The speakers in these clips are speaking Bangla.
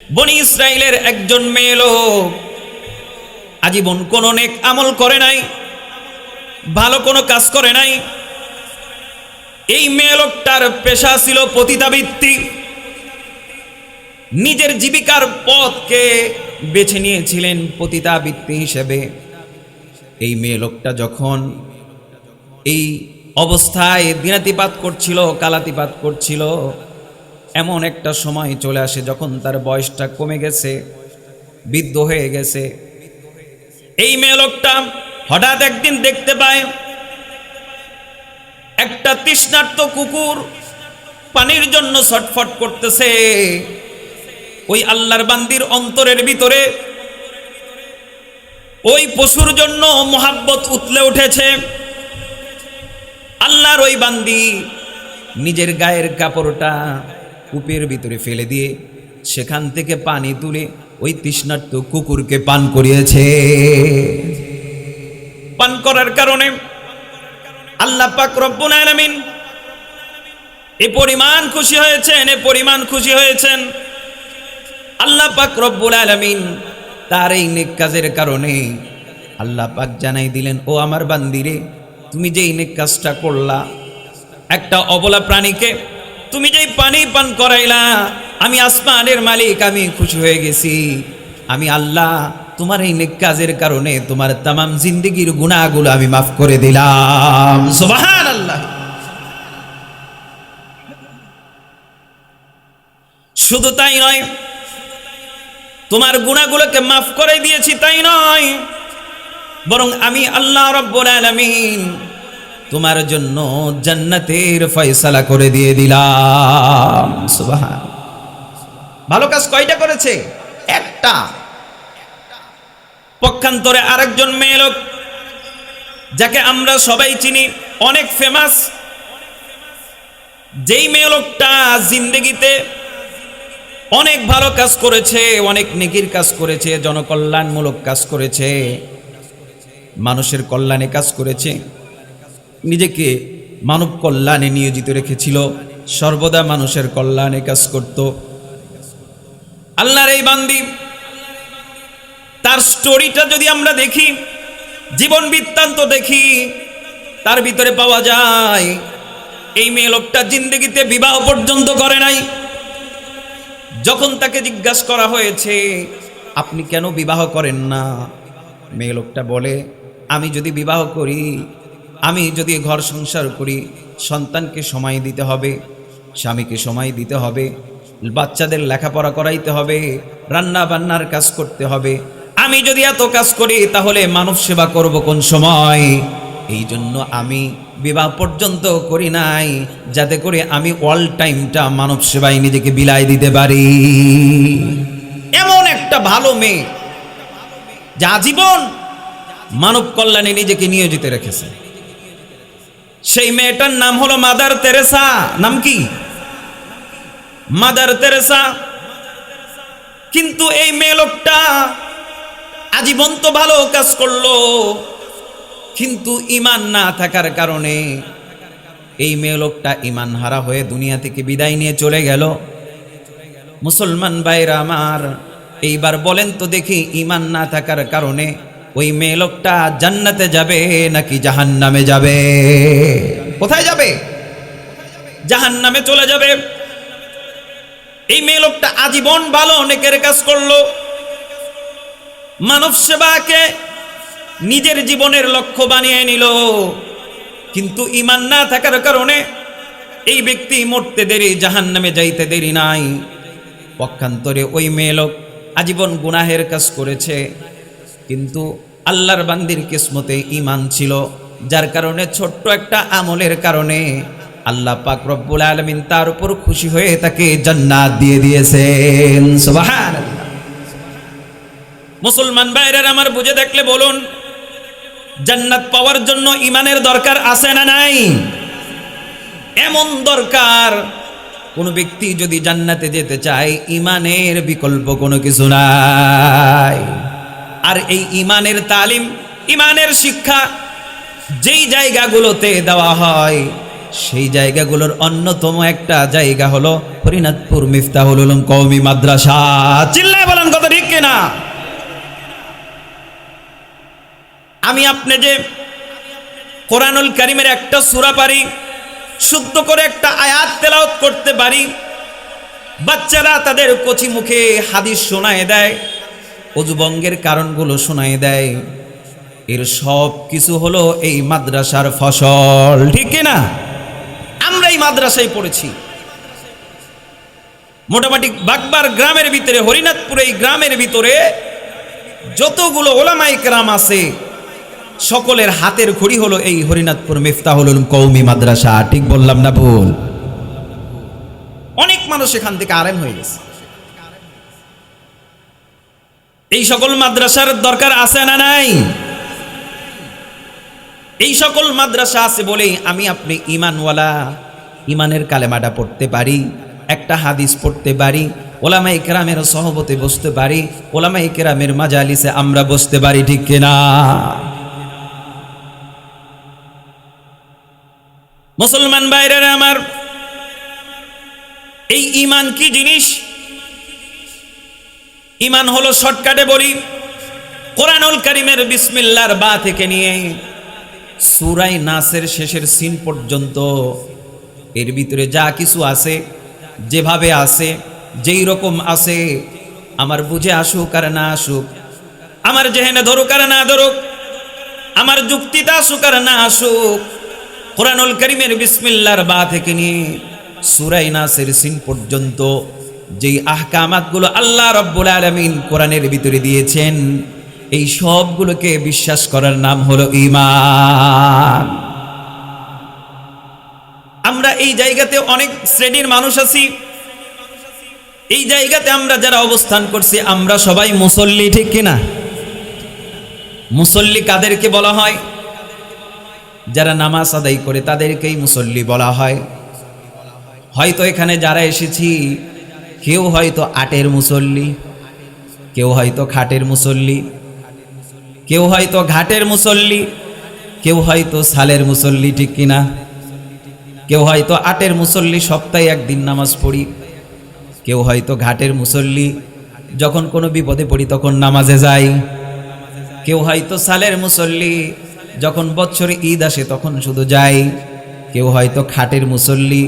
বনি ইসরায়েলের একজন মেয়ে লোক আজীবন কোনো নেক আমল করে নাই, ভালো কোনো কাজ করে নাই। এই মেয়ে লোকটার পেশা ছিল পতিতাবৃত্তি। নিজের জীবিকার পথকে বেছে নিয়েছিলেন পতিতাবৃত্তি হিসেবে। এই মেয়ে লোকটা যখন এই অবস্থায় দিনাতিপাত করছিল, কালাতিপাত করছিল এমন একটা সময় চলে আসে যখন তার বয়সটা কমে গেছে, বৃদ্ধ হয়ে গেছে। এই মেয়ে লোকটা হঠাৎ একদিন দেখতে পায়, একটা তৃষ্ণার্ত কুকুর পানির জন্য ছটফট করতেছে। ওই আল্লাহর বান্দির অন্তরের ভিতরে ওই পশুর জন্য মোহাব্বত উতলে উঠেছে। আল্লাহর ওই বান্দি নিজের গায়ের কাপড়টা কূপের ভিতরে ফেলে দিয়ে সেখান থেকে পানি তুলে ওই তৃষ্ণার্ত কুকুরকে পান করিয়েছে। পান করার কারণে আল্লাহ পাক রব্বুল এ পরিমাণ খুশি হয়েছেন, এ পরিমাণ খুশি হয়েছেন। আল্লাহ পাক রব্বুল আলামিন তার এই নেক কাজের কারণে আল্লাহ পাক জানাই দিলেন, ও আমার বান্দিরে, তুমি যেই নেক কাজটা করলা, একটা অবলা প্রাণীকে তুমি যেই পানি পান করাইলা, আমি আসমানের মালিক, আমি খুশি হয়ে গেছি। আমি আল্লাহ, তোমার এই নেক কাজের কারণে তোমার তামাম জিন্দিগির গুণাগুলো আমি মাফ করে দিলাম। আল্লাহ শুধু তাই নয়, তোমার গুণাগুলোকে মাফ করে দিয়েছি তাই নয়, বরং আমি আল্লাহ রব্বুল আলামিন তোমার জন্য জান্নাতের ফয়সালা করে দিয়ে দিলাম। ভালো কাজ কয়টা করেছে? একটা। পক্ষান্তরে আরেকজন মেয়ে লোক, যাকে আমরা সবাই চিনি, অনেক ফেমাস যেই মেয়ে লোকটা জিন্দগিতে অনেক ভালো কাজ করেছে, অনেক নেকির কাজ করেছে, জনকল্যাণমূলক কাজ করেছে, মানুষের কল্যাণে কাজ করেছে। নিজেকে মানব কল্যাণে নিয়োজিত রেখেছিল। সর্বদা মানুষের কল্যাণে কাজ করত। আল্লাহর এই বান্দি, তার স্টোরিটা যদি আমরা দেখি, জীবন বৃত্তান্ত দেখি, তার ভিতরে পাওয়া যায়, এই মেয়ে লোকটা জিন্দগিতে বিবাহ পর্যন্ত করে নাই। যখন তাকে জিজ্ঞাসা করা হয়েছে, আপনি কেন বিবাহ করেন না? মেয়ে লোকটা বলে, আমি যদি বিবাহ করি আমি যদি ঘর সংসার করি, সন্তানকে সময় দিতে হবে, স্বামীকে সময় দিতে হবে, বাচ্চাদের লেখাপড়া করাইতে হবে রান্না বান্নার কাজ করতে হবে, আমি যদি এত কাজ করি, তাহলে মানব সেবা করব কোন সময়? এই জন্য আমি বিবাহ পর্যন্ত করি নাই, যাতে করে আমি অল টাইমটা মানব সেবায় নিজেকে বিলাই দিতে পারি। এমন একটা ভালো মেয়ে, যা জীবন মানব কল্যাণে নিজেকে নিয়োজিত রেখেছে। সেই মেয়েটার নাম হলো মাদার তেরেসা। নাম কি? Mother Teresa. কিন্তু এই মেয়ে লোকটা আজীবন তো ভালো কাজ করল, কিন্তু ইমান না থাকার কারণে এই মেয়ে লোকটা ইমান হারা হয়ে দুনিয়া থেকে বিদায় নিয়ে চলে গেল। মুসলমান ভাইরা আমার, এইবার বলেন তো দেখি ইমান না থাকার কারণে ওই মেয়ে লোকটা জান্নাতে যাবে নাকি জাহান নামে যাবে? কোথায় যাবে? জাহান নামে চলে যাবে। এই মেয়ে লোকটা আজীবন ভালো অনেকের কাজ করল। মানব সেবাকে নিজের জীবনের লক্ষ্য বানিয়ে নিল। কিন্তু ইমান না থাকার কারণে এই ব্যক্তি মরতে দেরি জাহান নামে যাইতে দেরি নাই। পক্ষান্তরে ওই মেয়ে লোক আজীবন গুনাহের কাজ করেছে। কিন্তু আল্লাহর বান্দির কিসমতে ইমান ছিল, যার কারণে ছোট্ট একটা আমলের কারণে আল্লাহ পাক রব্বুল আলমিন তার উপর খুশি হয়ে তাকে জান্নাত দিয়ে দিয়েছেন। মুসলমান ভাইরা আমার বুঝে দেখলে বলুন, জান্নাত পাওয়ার জন্য ইমানের দরকার আছে না নাই? এমন দরকার কোন ব্যক্তি যদি জান্নাতে যেতে চায় ইমানের বিকল্প কোনো কিছু নাই। আর এই ইমানের তালিম, ইমানের শিক্ষা যেই জায়গাগুলোতে দেওয়া হয়, সেই জায়গাগুলোর অন্যতম একটা জায়গা হলো হরিনাথপুর মিফতাহুল উলুম কওমি মাদ্রাসা। চিল্লায় বলেন কত ঠিক কিনা আমি আপনি যে কোরআনুল কারিমের একটা সূরা পারি, শুদ্ধ করে একটা আয়াত তেলাওয়াত করতে পারি, বাচ্চারা তাদের কচি মুখে হাদিস শোনায় দেয় অজুবঙ্গের কারণগুলো শোনাই দেয়। এর সব কিছু হলো এই মাদ্রাসার ফসল, ঠিক না আমরা এই মাদ্রাসায় পড়েছি। মোটামুটি বাগবার গ্রামের ভিতরে, হরিনাথপুর এই গ্রামের ভিতরে যতগুলো ওলামাই গ্রাম আছে, সকলের হাতের ঘড়ি হলো এই হরিনাথপুর মিফতাহুল কৌমি মাদ্রাসা, ঠিক বললাম না ভুল? অনেক মানুষ এখান থেকে আরেম হয়ে গেছে। এই সকল মাদ্রাসার দরকার আছে না নাই? এই সকল মাদ্রাসা আছে বলেই আমি আপনি ইমানওয়ালা, ইমানের কালেমাটা পড়তে পারি, একটা হাদিস পড়তে পারি ওলামা ইকরামের সহবতে বসতে পারি ওলামা ইকরামের মাজালিসে আমরা বসতে পারি, ঠিক কিনা মুসলমান বাইরের আমার, এই ইমান কি জিনিস? ইমান হলো শর্টকাটে বলি। কোরআনুল করিমের বিসমিল্লার বা থেকে নিয়ে সুরাই নাসের শেষের সিন পর্যন্ত এর ভিতরে যা কিছু আছে, যেভাবে আছে, যেই রকম আছে, আমার বুঝে আসুক আর না আসুক, আমার জেহেনে ধরুক আর না ধরুক, আমার যুক্তিতে আসুক আর না আসুক, কোরআনুল করিমের বিসমিল্লার বা থেকে নিয়ে সুরাই নাসের সিন পর্যন্ত যেই আহকামাতগুলো আল্লাহ রব্বুল আলমিন কোরআনের ভিতরে দিয়েছেন, এই সবগুলোকে বিশ্বাস করার নাম হলো ইমান আমরা এই জায়গাতে অনেক শ্রেণির মানুষ আছি। এই জায়গাতে আমরা যারা অবস্থান করছি, আমরা সবাই মুসল্লি, ঠিক কিনা? মুসল্লি কাদেরকে বলা হয়? যারা নামাজ আদায় করে তাদেরকেই মুসল্লি বলা হয়। হয়তো এখানে যারা এসেছি কেউ হয়তো আটের মুসল্লি, কেউ হয়তো খাটের মুসল্লি, কেউ হয়তো ঘাটের মুসল্লি, কেউ হয়তো সালের মুসল্লি ঠিক কিনা? কেউ হয়তো আটের মুসল্লি সপ্তাহে একদিন নামাজ পড়ি, কেউ হয়তো ঘাটের মুসল্লি যখন কোনো বিপদে পড়ি তখন নামাজে যাই, কেউ হয়তো সালের মুসল্লি যখন বছরে ঈদ আসে তখন শুধু যাই, কেউ হয়তো খাটের মুসল্লি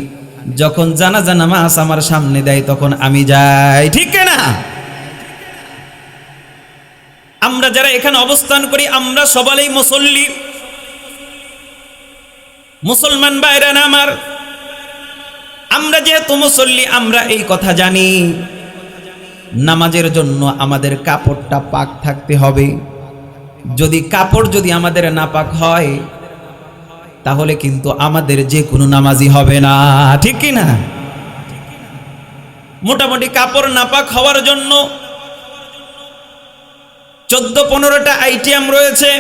যখন জানাজা নামাজ আমার সামনে দেয়, তখন আমি যাই। ঠিক না? আমরা যারা এখানে অবস্থান করি, আমরা সবাই মুসল্লি। মুসলমান বাইরান আমার? আমরা যেহেতু মুসল্লি, আমরা এই কথা জানি। নামাজের জন্য আমাদের কাপড়টা পাক থাকতে হবে। যদি কাপড় যদি আমাদের নাপাক হয় তাহলে কিন্তু আমাদের যে কোনো নামাজি হবে না। ঠিক কি না? মোটামুটি কাপড় নাপাক হওয়ার জন্য চোদ্দ পনেরোটা আইটিএম রয়েছে।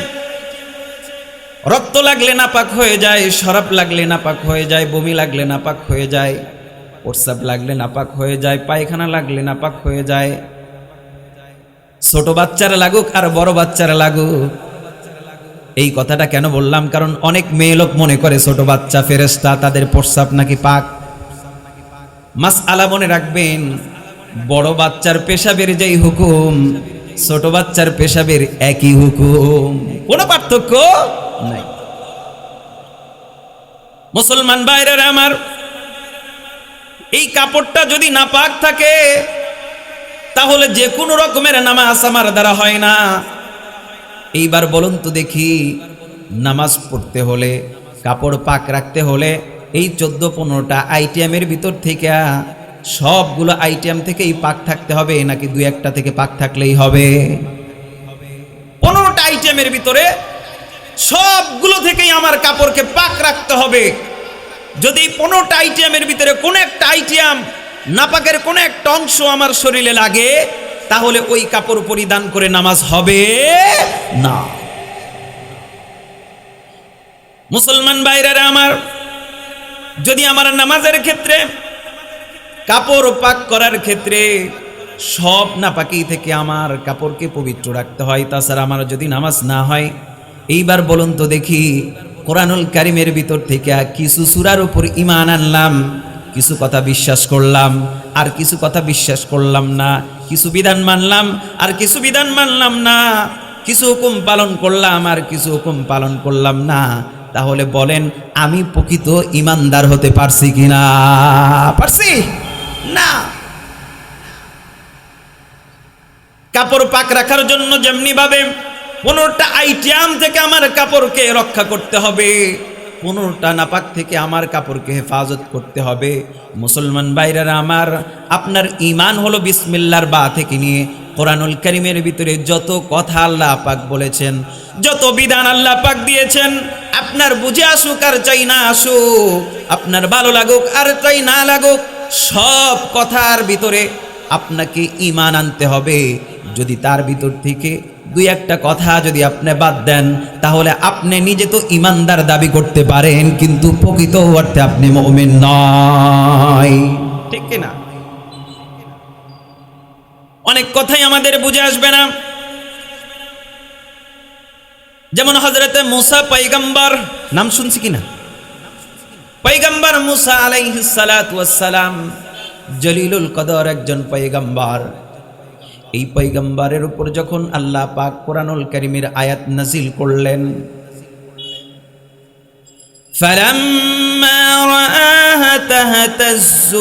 রক্ত লাগলে নাপাক হয়ে যায়, শরাব লাগলে নাপাক হয়ে যায়, বমি লাগলে নাপাক হয়ে যায়, প্রস্রাব লাগলে নাপাক হয়ে যায়, পায়খানা লাগলে নাপাক হয়ে যায়। ছোট বাচ্চারা লাগুক আর বড় বাচ্চারা লাগুক। এই কথাটা কেন বললাম? কারণ অনেক মেয়ে লোক মনে করে ছোট বাচ্চা ফেরেস্তা তাদের প্রস্রাব নাকি পাক। মাস আলা মনে রাখবেন, বড় বাচ্চার পেশাবের যেই হুকুম, ছোট বাচ্চার পেশাবের একই হুকুম। কোনো পার্থক্য নাই। মুসলমান বাইরের আমার, এই কাপড়টা যদি না পাক থাকে, তাহলে যে কোনো রকমের নামাজ আমার দ্বারা হয় না। এইবার বলুন তো দেখি, নামাজ পড়তে হলে, কাপড় পাক রাখতে হলে এই চোদ্দ পনেরোটা আইটেমের ভিতর থেকে সবগুলো আইটেম থেকেই পাক থাকতে হবে, নাকি দু একটা থেকে পাক থাকলেই হবে? পনেরোটা আইটেমের ভিতরে সবগুলো থেকেই আমার কাপড়কে পাক রাখতে হবে। যদি পনেরোটা আইটেমের ভিতরে কোনো একটা আইটেম নাপাকের কোনো একটা অংশ আমার শরীরে লাগে তাহলে ওই কাপড় পরিধান করে নামাজ হবে না। মুসলমান বাইরেরা আমার, যদি আমার নামাজের ক্ষেত্রে, কাপড় পাক করার ক্ষেত্রে সব নাপাকি থেকে আমার কাপড়কে পবিত্র রাখতে হয়, তাছাড়া আমার যদি নামাজ না হয়, এইবার বলুন তো দেখি, কোরআনুল কারিমের ভিতর থেকে কিছু সুরার উপর ইমান আনলাম, কিছু কথা বিশ্বাস করলাম আর কিছু কথা বিশ্বাস করলাম না, কিছু বিধান মানলাম, আর কিছু বিধান মানলাম না, কিছু হুকুম পালন করলাম, আর কিছু হুকুম পালন করলাম না। তাহলে বলেন, আমি প্রকৃত ইমানদার হতে পারছি কিনা? পারছি? না। কাপড় পাক রাখার জন্য যেমনি ভাবে পনেরোটা আইটেম থেকে আমার কাপড়কে রক্ষা করতে হবে পনেরোটা নাপাক থেকে আমার কাপড়কে হেফাজত করতে হবে। মুসলমান বাইরেরা আমার, আপনার ইমান হলো বিসমিল্লার বা থেকে নিয়ে কোরআনুল করিমের ভিতরে যত কথা আল্লাহ পাক বলেছেন, যত বিধান আল্লাহ পাক দিয়েছেন, আপনার বুঝে আসুক আর চাই না আসুক, আপনার ভালো লাগুক আর চাই না লাগুক, সব কথার ভিতরে আপনাকে ইমান আনতে হবে। যদি তার ভিতর থেকে দুই একটা কথা যদি আপনি বাদ দেন, তাহলে আপনি নিজে তো ইমানদার দাবি করতে পারেন, কিন্তু প্রকৃত অর্থে আপনি মমিন নয়। ঠিক কিনা? অনেক কথাই আমাদের বুঝে আসবে না। যেমন হজরতে মুসা পাইগাম্বার নাম শুনছি কিনা? পৈগম্বর মুসা আলাইহিস সালাম, জলিলুল কদর একজন পৈগম্বর এই পৈগম্বরের উপর যখন আল্লাহ পাক কোরআনুল কারীমের আয়াত নাজিল করলেন فلما رآها تهتز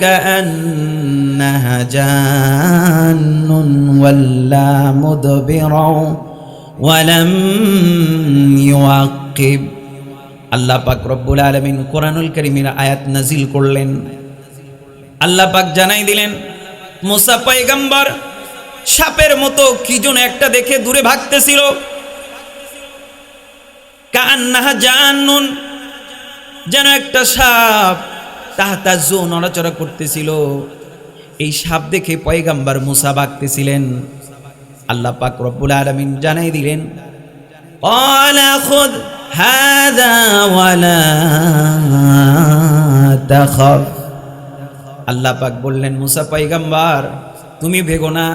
كأنها جان ولا مدبرا ولم يعقب আল্লাহ পাক রব্বুল আলমিন কোরআনুল করিমের আয়াত নাজিল করলেন আল্লাহ পাক জানাই দিলেন মুসা পয়গম্বর সাপের মতো কি যেন একটা দেখে দূরে ভাগতেছিল। কান্নাহা যেন একটা সাপ তাহাতা জো নড়াচড়া করতেছিল। এই সাপ দেখে পয়গাম্বার মুসা ভাগতেছিলেন। আল্লাহ পাক রব্বুল আলমিন জানাই দিলেন আল্লাহ পাক বললেন, মুসা পয়গাম্বার, তুমি ভেগো না।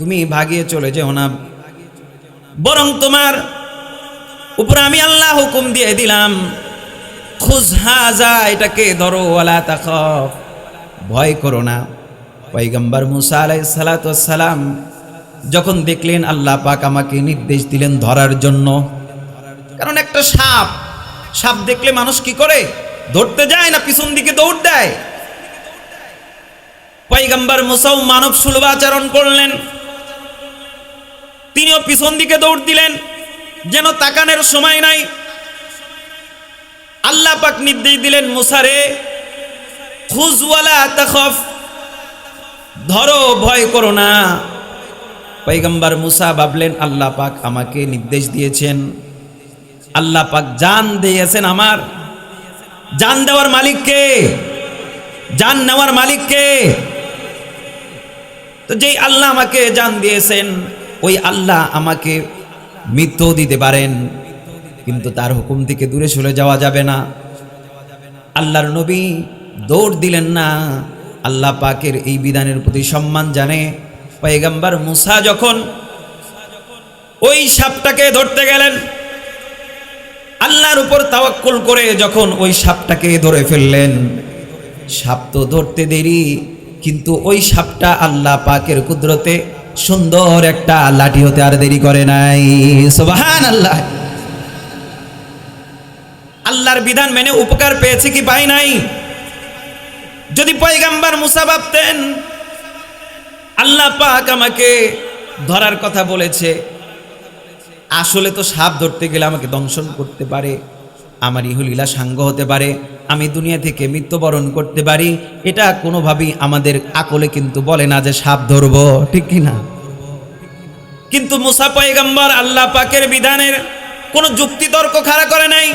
তুমি ভাগিয়ে চলে যেও না। বরং তোমার উপরে আমি আল্লাহ হুকুম দিয়ে দিলাম, খুজ হাজা, এটাকে ধরো, ওয়ালা তাখফ, ভয় করো না। পৈগম্বর মুসা আলাই সালাম যখন দেখলেন আল্লাহ পাক আমাকে নির্দেশ দিলেন ধরার জন্য, কারণ একটা সাপ সাপ দেখলে মানুষ কি করে? ধরতে যায় না, পিছন দিকে দৌড় দেয়। পৈগম্বর মুসাও মানব সুলভ আচরণ করলেন। তিনিও পিছন দিকে দৌড় দিলেন, যেন তাকানের সময় নাই। আল্লাহ পাক নির্দেশ দিলেন মুসারে খুজওয়ালা তখফ, ধরো, ভয় করো না। পৈগম্বর মুসা ভাবলেন, আল্লাহ পাক আমাকে নির্দেশ দিয়েছেন। আল্লাহ পাক জান দিয়েছেন আমার। জান দেওয়ার মালিককে জান নেওয়ার মালিককে তো যেই আল্লাহ আমাকে জান দিয়েছেন ওই আল্লাহ আমাকে মৃত্যু দিতে পারেন, কিন্তু তার হুকুম থেকে দূরে চলে যাওয়া যাবে না। আল্লাহর নবী দৌড় দিলেন না। আল্লাহ পাকের এই বিধানের প্রতি সম্মান জানে। পয়গাম্বার মুসা যখন ওই সাপটাকে ধরতে গেলেন, আল্লাহর উপর তাওয়াক্কুল করে যখন ওই সাপটাকে ধরে ফেললেন, সাপ তো ধরতে দেরি, কিন্তু ওই সাপটা আল্লাহ পাকের কুদরতে সুন্দর একটা লাঠি হতে আর দেরি করে নাই। সোবাহান আল্লাহ আল্লাহর বিধান মেনে উপকার পেয়েছে কি পাই নাই? যদি পয়গাম্বার মুসা ভাবতেন, আল্লাহ পাক আমাকে ধরার কথা বলেছে। আসলে তো সাপ ধরতে গেলে আমাকে দংশন করতে পারে। আমার ইহুলীলা সাঙ্গ হতে পারে, আমি দুনিয়া থেকে মৃত্যুবরণ করতে পারি, এটা কোনোভাবেই আমাদের আকলে কিন্তু বলে না যে সাপ ধরব, ঠিক কি না? কিন্তু মুসা পয়গম্বর আল্লাহ পাকের বিধানের কোনো যুক্তি তর্ক খাড়া করে নাই,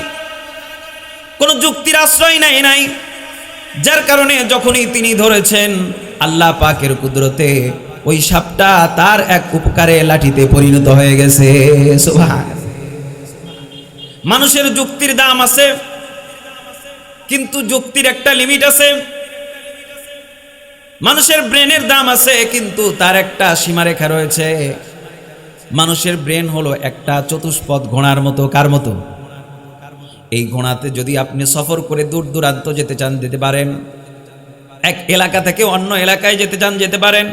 কোনো যুক্তির আশ্রয় নাই নাই, যার কারণে যখনই তিনি ধরেছেন আল্লাহ পাকের কুদরতে ওই সাপটা তার এক উপকারে লাঠিতে পরিণত হয়ে গেছে, সুবহান মানুষের যুক্তির দাম আছে, কিন্তু যুক্তির একটা লিমিট আছে। মানুষের ব্রেনের দাম আছে, কিন্তু তার একটা সীমারেখা রয়েছে। মানুষের ব্রেন হলো একটা চতুষ্পদ ঘোড়ার মতো, কার মতো? এই ঘোড়াতে যদি আপনি সফর করে দূর দূরান্ত যেতে চান, যেতে পারেন। এক এলাকা থেকে অন্য এলাকায় যেতে চান, যেতে পারেন।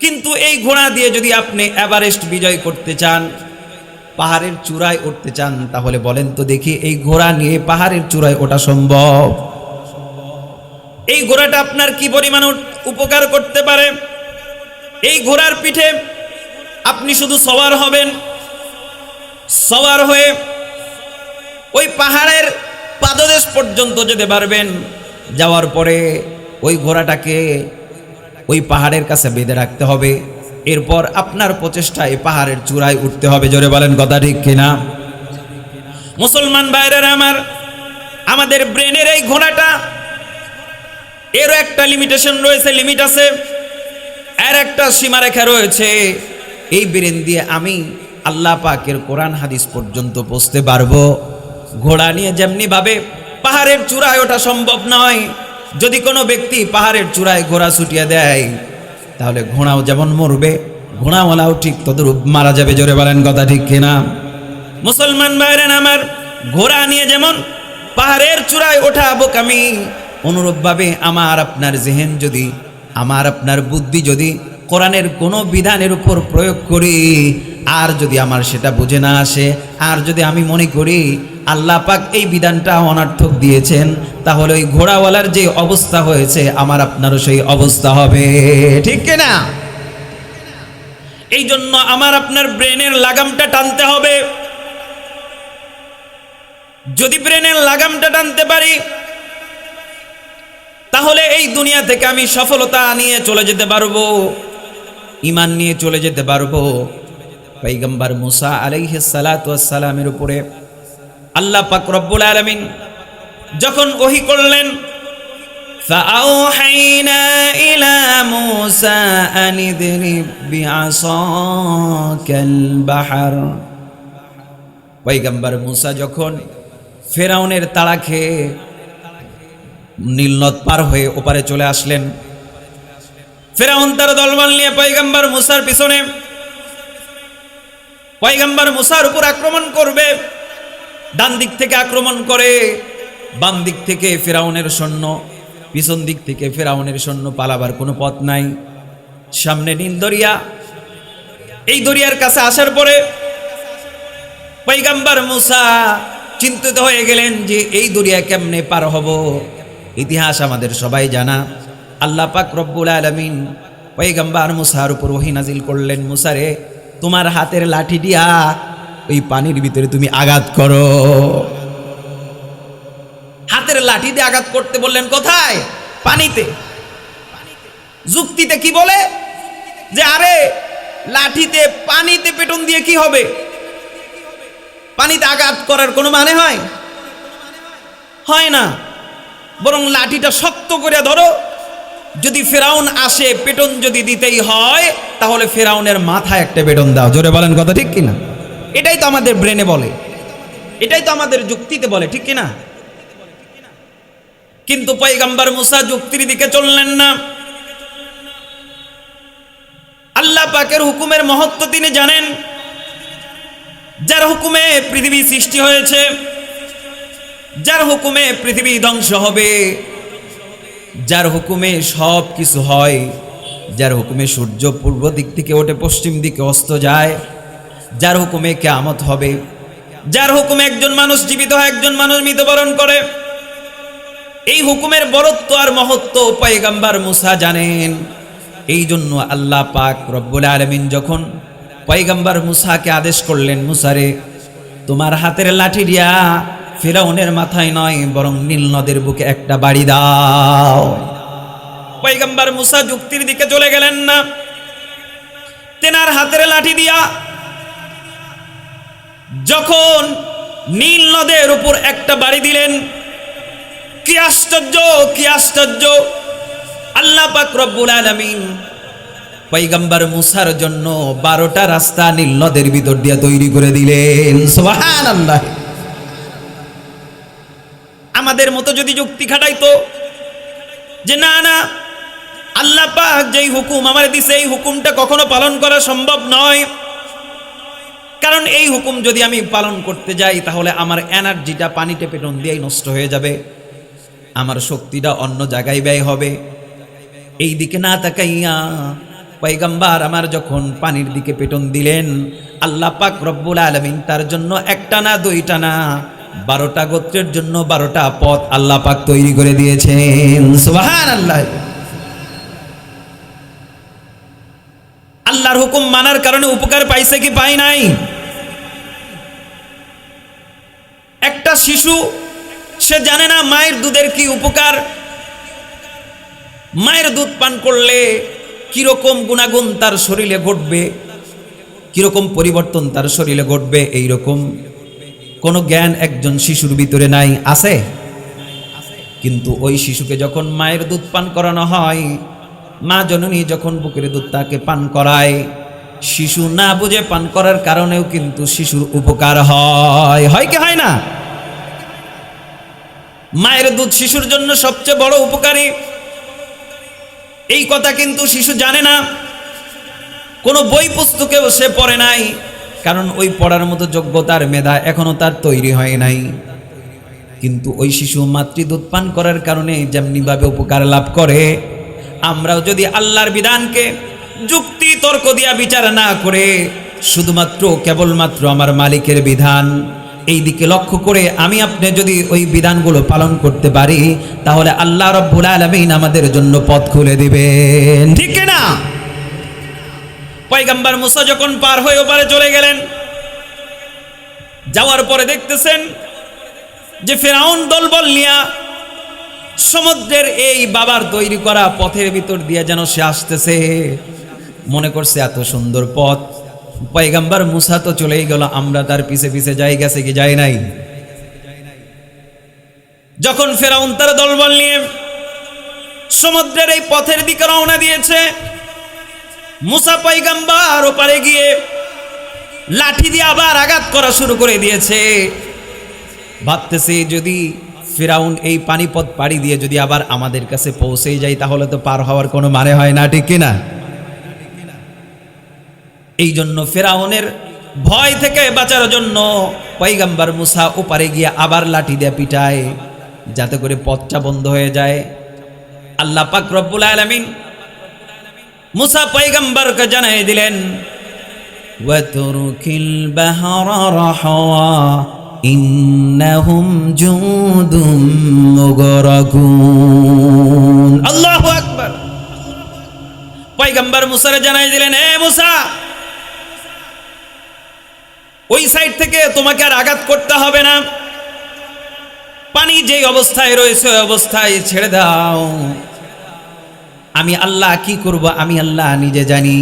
কিন্তু এই ঘোড়া দিয়ে যদি আপনি এভারেস্ট বিজয় করতে চান পাহাড়ের চূড়ায় উঠতে চান, তাহলে বলেন তো দেখি এই ঘোড়া নিয়ে পাহাড়ের চূড়ায় ওঠা সম্ভব? এই ঘোড়াটা আপনার কি পরিমাণ উপকার করতে পারে? এই ঘোড়ার পিঠে আপনি শুধু সওয়ার হবেন, সওয়ার হয়ে ওই পাহাড়ের পাদদেশ পর্যন্ত যেতে পারবেন। যাওয়ার পরে ওই ঘোড়াটাকে ওই পাহাড়ের কাছে বেঁধে রাখতে হবে। এরপর আপনার প্রচেষ্টায় পাহাড়ের চূড়ায় উঠতে হবে। জোরে বলেন, কথা ঠিক কিনা? মুসলমান ভাইরা আমার, আমাদের ব্রেনের এই ঘোড়াটা, এরও একটা লিমিটেশন রয়েছে লিমিট আছে এর একটা সীমারেখা রয়েছে। এই ব্রেন দিয়ে আমি আল্লাহ পাকের কোরআন হাদিস পর্যন্ত পৌঁছতে পারব। ঘোড়া নিয়ে যেমনি ভাবে পাহাড়ের চূড়ায় ওঠা সম্ভব নয়, যদি কোনো ব্যক্তি পাহাড়ের চূড়ায় ঘোড়া ছুটিয়ে দেয় তাহলে ঘোড়াও যেমন মরবে, ঘোড়াওয়ালাও ঠিক তদরূপ মারা যাবে, জোরে বলেন কথা ঠিক কিনা? মুসলমান বাইরেন আমার ঘোড়া নিয়ে যেমন পাহাড়ের চূড়ায় ওঠা বোকামি অনুরূপভাবে আমার আপনার জেহেন যদি, আমার আপনার বুদ্ধি যদি কোরআনের কোনো বিধানের উপর প্রয়োগ করি আর যদি আমার সেটা বুঝে না আসে, আর যদি আমি মনে করি আল্লাহ পাক এই বিধানটা অনার্থক দিয়েছেন, তাহলে ওই ঘোড়াওয়ালার যে অবস্থা হয়েছে, আমার আপনারও সেই অবস্থা হবে। ঠিক না? এই জন্য আমার আপনার ব্রেনের লাগামটা টানতে হবে। যদি ব্রেনের লাগামটা টানতে পারি, তাহলে এই দুনিয়া থেকে আমি সফলতা নিয়ে চলে যেতে পারব ইমান নিয়ে চলে যেতে পারব। পৈগম্বর মুসা আলাইহিস সালাতু ওয়াস সালামের উপরে আল্লাহ পাক রব্বুল আলামিন যখন ওহি করলেন فأوحينا إلى موسى أن اضرب بعصاك البحر পৈগম্বর মুসা যখন ফেরাউনের তাড়া খেয়ে নীলনদ পার হয়ে ওপারে চলে আসলেন ফেরাউন তার দলবল নিয়ে পৈগম্বর মুসার পিছনে পয়গম্বর মুসার উপর আক্রমণ করবে। ডান দিক থেকে আক্রমণ করে, বাম দিক থেকে ফেরাউনের সৈন্য, পিছন দিক থেকে ফেরাউনের সৈন্য পালাবার কোনো পথ নাই। সামনে নীল দরিয়া। এই দরিয়ার কাছে আসার পরে পৈগম্বর মুসা চিন্তিত হয়ে গেলেন যে এই দরিয়া কেমনে পার হব? ইতিহাস আমাদের সবাই জানা। আল্লাহ পাক রব্বুল আলমিন পৈগম্বর মুসার উপর ওহি নাজিল করলেন। মুসারে তোমার হাতের লাঠি দিয়া ওই পানির ভিতরে তুমি আঘাত করো। হাতের লাঠি দিয়ে আঘাত করতে বললেন, কোথায়? পানিতে। যুক্তিতে কি বলে? যে আরে, লাঠিতে, পানিতে পেটন দিয়ে কি হবে? পানিতে আঘাত করার কোনো মানে হয়? হয় না। বরং লাঠিটা শক্ত করে ধরো। যদি ফেরাউন আসে, পেটন যদি দিতেই হয়, তাহলে ফেরাউনের মাথায় একটা বেটন দাও। জোরে বলেন কথা ঠিক কিনা? এটাই তো আমাদের ব্রেনে বলে। এটাই তো আমাদের যুক্তিতে বলে, ঠিক কিনা? কিন্তু পয়গাম্বার মুসা যুক্তির দিকে চললেন না। আল্লাহ পাকের হুকুমের মহত্ব তিনি জানেন। যার হুকুমে পৃথিবী সৃষ্টি হয়েছে, যার হুকুমে পৃথিবী ধ্বংস হবে যার হুকুমে সব কিছু হয়, যার হুকুমে সূর্য পূর্ব দিক থেকে ওঠে, পশ্চিম দিকে অস্ত যায়, যার হুকুমে কেয়ামত হবে, যার হুকুমে একজন মানুষ জীবিত হয়, একজন মানুষ মৃত্যুবরণ করে। এই হুকুমের বরত্ব আর মহত্ব পয়গাম্বার মুসা জানেন। এই জন্য আল্লাহ পাক রব্বুল আলমিন যখন পয়গাম্বার মুসাকে আদেশ করলেন মুসারে তোমার হাতের লাঠি দিয়া ফেরাউনের মাথায় নয়, বরং নীল নদের বুকে একটা বাড়ি দাও। পয়গাম্বার মুসা যুক্তির দিকে চলে গেলেন না। তেনার হাতের লাঠি দিয়া যখন নীল নদের উপর একটা বাড়ি দিলেন, কি আশ্চর্য কি আশ্চর্য। আল্লাহ পাক রব্বুল আলামিন পৈগম্বর মুসার জন্য বারোটা রাস্তা নীল নদের ভিতর দিয়ে তৈরি করে দিলেন। সুবহানাল্লাহ। আমাদের মতো যদি যুক্তি খাটাইতো যে না না, আল্লাহ পাক যেই হুকুম আমার দিছে, এই হুকুমটা কখনো পালন করা সম্ভব নয়। কারণ এই হুকুম যদি আমি পালন করতে যাই, তাহলে আমার এনার্জিটা পানিতে পেটন দিয়েই নষ্ট হয়ে যাবে। আমার শক্তিটা অন্য জায়গায় ব্যয় হবে। এই দিকে না তাকাইয়া পয়গাম্বার আমার যখন পানির দিকে পেটন দিলেন, আল্লাহ পাক রব্বুল আলমিন তার জন্য একটা না দুইটা না বারোটা গোত্রের জন্য বারোটা পথ আল্লাহ পাক তৈরি করে দিয়েছেন। সুবাহান আল্লাহ আল্লাহর হুকুম মানার কারণে উপকার পাইছে কি পাই নাই? একটা শিশু, সে জানে না মায়ের দুধের কি উপকার। মায়ের দুধ পান করলে কীরকম গুণাগুণ তার শরীরে ঘটবে, কীরকম পরিবর্তন তার শরীরে ঘটবে এই রকম কোনো জ্ঞান একজন শিশুর ভিতরে নাই, আছে? কিন্তু ওই শিশুকে যখন মায়ের দুধ পান করানো হয়, মা জননী যখন বুকের দুধ তাকে পান করায়, শিশু না বুঝে পান করার কারণেও কিন্তু শিশুর উপকার হয়। হয় কি হয় না? মায়ের দুধ শিশুর জন্য সবচেয়ে বড় উপকারী। এই কথা কিন্তু শিশু জানে না। কোনো বই পুস্তকেও সে পড়ে নাই। কারণ ওই পড়ার মতো যোগ্যতার মেধা এখনও তার তৈরি হয় নাই। কিন্তু ওই শিশু মাতৃদুধ পান করার কারণে যেমনিভাবে উপকার লাভ করে, আমরাও যদি আল্লাহর বিধানকে যুক্তি, তর্ক দিয়া বিচার না করে, শুধুমাত্র কেবলমাত্র আমার মালিকের বিধান, এই দিকে লক্ষ্য করে আমি আপনি যদি ওই বিধানগুলো পালন করতে পারি, তাহলে আল্লাহ রব্বুল আলমিন আমাদের জন্য পথ খুলে দিবেন। ঠিক না পয়গাম্বার মুসা যখন পার হয়ে ওপারে চলে গেলেন, যাওয়ার পরে দেখতেছেন যে ফেরাউন দলবল নিয়া সমুদ্রের এই বাবার তৈরি করা পথের ভিতর দিয়ে যেন সে আসতেছে। মনে করছে, এত সুন্দর পথ। পয়গাম্বার মুসা তো চলেই গেল, আমরা তার পিছে পিছে যাই, গেছে কি যাই নাই। যখন ফেরাউন তার দলবল নিয়ে সমুদ্রের এই পথের দিকে রওনা দিয়েছে মুসা পয়গাম্বার ওপারে গিয়ে লাঠি দিয়ে আবার আঘাত করা শুরু করে দিয়েছে। ভাবতেছে যদি ফেরাউন এই পানিপথ পাড়ি দিয়ে যদি আবার আমাদের কাছে পৌঁছেই যায়, তাহলে তো পার হওয়ার কোনো মানে হয় না, ঠিক কিনা? এই জন্য ফেরাউনের ভয় থেকে বাঁচার জন্য পৈগাম্বার মুসা ওপারে গিয়ে আবার লাঠি দিয়ে পিটায়, যাতে করে পথটা বন্ধ হয়ে যায়। আল্লাহ পাক রব্বুল আলামিন মুসা পৈগম্বরকে জানাই দিলেন, ওয়াতুরুকিল জুদুম মুসারে জানাই দিলেন, এ মুসা, ওই সাইড থেকে তোমাকে আর আঘাত করতে হবে না। পানি যেই অবস্থায় রয়েছে অবস্থায় ছেড়ে দাও। আমি আল্লাহ কি করব আমি আল্লাহ নিজে জানি।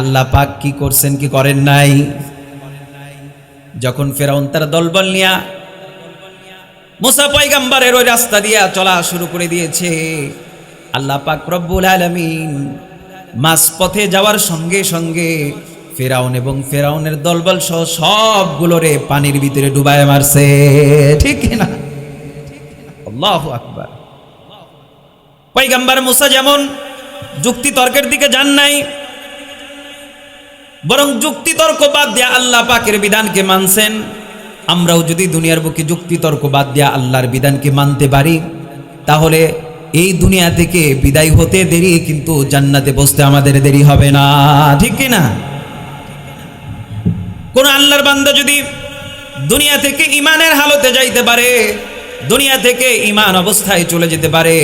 আল্লাহ পাক কি করছেন কি করেন নাই। যখন ফেরাউন তার দলবল নিয়া মুসা পয়গাম্বারের ওই রাস্তা দিয়া চলা শুরু করে দিয়েছে, আল্লাহ পাক রব্বুল আলামিন মাস পথে যাওয়ার সঙ্গে সঙ্গে ফেরাউন এবং ফেরাউনের দলবল সহ সবগুলোরে পানির ভিতরে ডুবায় মারছে। ঠিক না আল্লাহ আকবার। পৈগাম্বার মুসা যেমন যুক্তি তর্কের দিকে যান নাই, বরং যুক্তি তর্ক বাদ দিয়া আল্লাহ পাকের বিধানকে মানছেন। আমরাও যদি দুনিয়ার বুকে যুক্তি তর্ক বাদ দিয়া আল্লাহর বিধানকে মানতে পারি, তাহলে এই দুনিয়া থেকে বিদায় হতে দেরি, কিন্তু জান্নাতে বসতে আমাদের দেরি হবে না। ঠিক কি না? কোন আল্লাহর বান্দা যদি দুনিয়া থেকে ইমানের হালতে যাইতে পারে, দুনিয়া থেকে ইমান অবস্থায় চলে যেতে পারে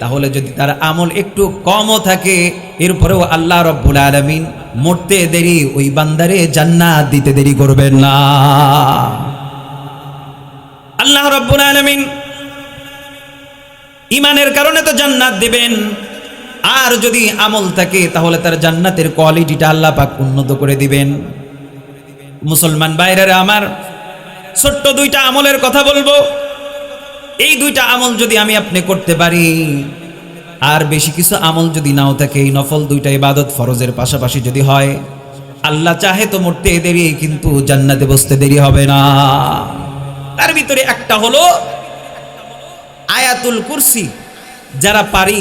তাহলে যদি তার আমল একটু কমও থাকে, এরপরেও আল্লাহ রব্বুল আলমিন মরতে দেরি, ওই বান্দারে জান্নাত দিতে দেরি করবেন না। আল্লাহ রব্বুল আলমিন ইমানের কারণে তো জান্নাত দিবেন। আর যদি আমল থাকে, তাহলে তার জান্নাতের কোয়ালিটিটা আল্লাহ পাক উন্নত করে দিবেন। মুসলমান বাইরের আমার ছোট্ট দুইটা আমলের কথা বলব। এই দুইটা আমল যদি আমি আপনি করতে পারি, আর বেশি কিছু আমল যদি নাও থাকে, এই নফল দুইটা ইবাদত ফরজের পাশাপাশি যদি হয়, আল্লাহ চাহে তো মরতে দেরি, কিন্তু জান্নাতে বসতে দেরি হবে না। তার ভিতরে একটা হলো আয়াতুল কুরসি। যারা পারি,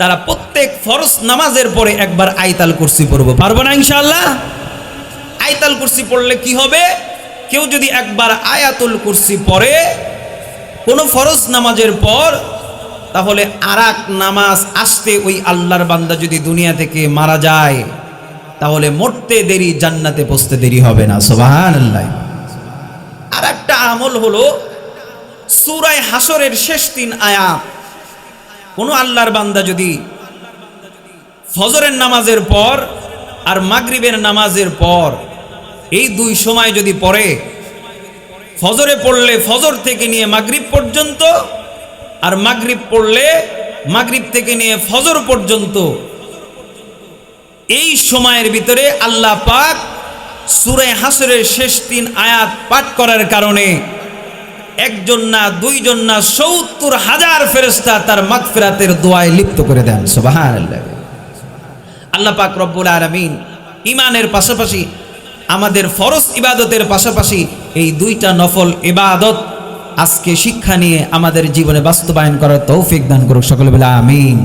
তারা প্রত্যেক ফরজ নামাজের পরে একবার আয়তাল কুরসি পড়ব। পারব না ইনশাল্লাহ আয়তাল কুরসি পড়লে কি হবে? কেউ যদি একবার আয়াতুল কুরসি পড়ে কোনো ফরজ নামাজের পর, তাহলে আর নামাজ আসতে ওই আল্লাহর বান্দা যদি দুনিয়া থেকে মারা যায়, তাহলে মরতে দেরি, জান্নাতে পৌঁছতে দেরি হবে না। সোবাহান আল্লাহ আর একটা আমল হলো সুরায় হাসরের শেষ তিন আয়াত। কোনো আল্লাহর বান্দা যদি ফজরের নামাজের পর আর মাগরিবের নামাজের পর এই দুই সময় যদি পড়ে ফজরে পড়লে ফজর থেকে নিয়ে মাগরিব পর্যন্ত আর মাগরিব পড়লে মাগরিব থেকে নিয়ে ফজর পর্যন্ত এই সময়ের ভিতরে আল্লাহ পাক সুরে হাসরের শেষ তিন আয়াত পাঠ করার কারণে একজন না দুইজন না সত্তর হাজার ফেরেস্তা তার মাগফিরাতের দোয়ায় লিপ্ত করে দেন, সুবহানাল্লাহ। আল্লাহ পাক রব্বুল আলামিন ইমানের পাশাপাশি আমাদের ফরজ ইবাদতের পাশাপাশি এই দুইটা নফল ইবাদত আজকে শিক্ষা নিয়ে আমাদের জীবনে বাস্তবায়ন করার তৌফিক দান করুক সকলে বলে আমিন।